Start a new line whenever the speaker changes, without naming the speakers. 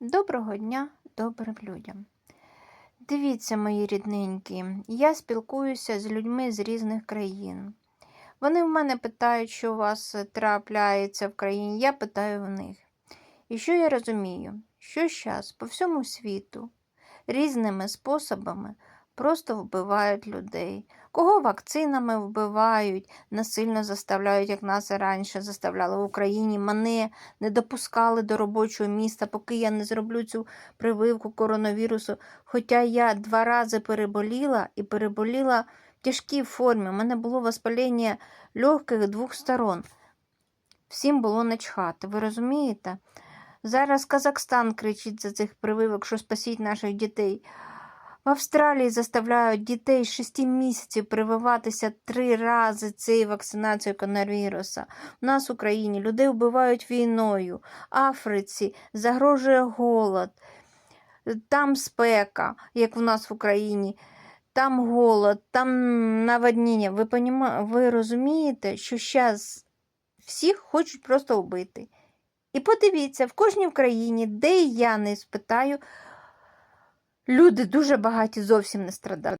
Доброго дня добрим людям. Дивіться, мої рідненькі, я спілкуюся з людьми з різних країн. Вони в мене питають, що у вас трапляється в країні, я питаю в них. І що я розумію? Що зараз по всьому світу різними способами просто вбивають людей. Кого вакцинами вбивають, насильно заставляють, як нас раніше заставляли в Україні. Мене не допускали до робочого міста, поки я не зроблю цю прививку коронавірусу. Хоча я два рази переболіла і переболіла в тяжкій формі. У мене було воспалення легких двох сторон. Всім було начхати, ви розумієте? Зараз Казахстан кричить за цих прививок, що спасіть наших дітей. В Австралії заставляють дітей 6 місяців прививатися три рази цією вакцинацією коронавіруса. У нас в Україні людей вбивають війною, Африці загрожує голод, там спека, як у нас в Україні, там голод, там наводніння. Ви, поніма... Ви розумієте, що зараз всіх хочуть просто вбити. І подивіться, в кожній країні, де я не спитаю, люди дуже багаті зовсім не страдають.